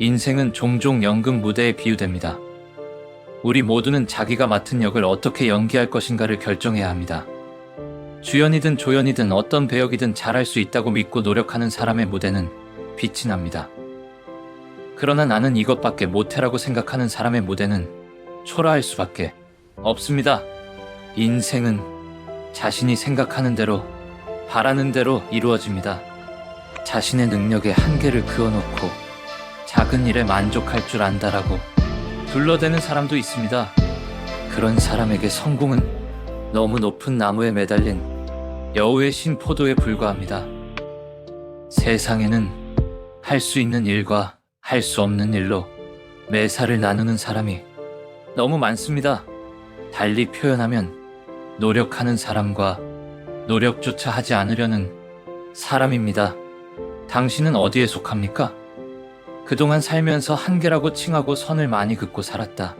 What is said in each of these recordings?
인생은 종종 연극 무대에 비유됩니다. 우리 모두는 자기가 맡은 역을 어떻게 연기할 것인가를 결정해야 합니다. 주연이든 조연이든 어떤 배역이든 잘할 수 있다고 믿고 노력하는 사람의 무대는 빛이 납니다. 그러나 나는 이것밖에 못해라고 생각하는 사람의 무대는 초라할 수밖에 없습니다. 인생은 자신이 생각하는 대로, 바라는 대로 이루어집니다. 자신의 능력에 한계를 그어놓고 작은 일에 만족할 줄 안다라고 둘러대는 사람도 있습니다. 그런 사람에게 성공은 너무 높은 나무에 매달린 여우의 신 포도에 불과합니다. 세상에는 할 수 있는 일과 할 수 없는 일로 매사를 나누는 사람이 너무 많습니다. 달리 표현하면 노력하는 사람과 노력조차 하지 않으려는 사람입니다. 당신은 어디에 속합니까? 그동안 살면서 한계라고 칭하고 선을 많이 긋고 살았다.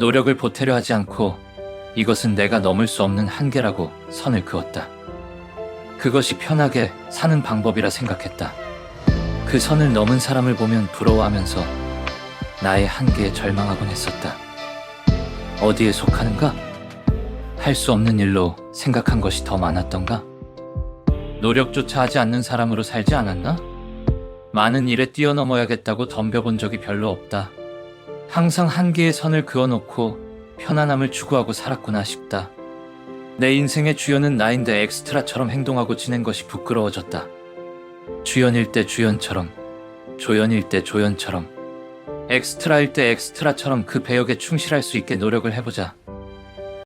노력을 보태려 하지 않고 이것은 내가 넘을 수 없는 한계라고 선을 그었다. 그것이 편하게 사는 방법이라 생각했다. 그 선을 넘은 사람을 보면 부러워하면서 나의 한계에 절망하곤 했었다. 어디에 속하는가? 할 수 없는 일로 생각한 것이 더 많았던가? 노력조차 하지 않는 사람으로 살지 않았나? 많은 일에 뛰어넘어야겠다고 덤벼본 적이 별로 없다. 항상 한계의 선을 그어놓고 편안함을 추구하고 살았구나 싶다. 내 인생의 주연은 나인데 엑스트라처럼 행동하고 지낸 것이 부끄러워졌다. 주연일 때 주연처럼, 조연일 때 조연처럼, 엑스트라일 때 엑스트라처럼 그 배역에 충실할 수 있게 노력을 해보자.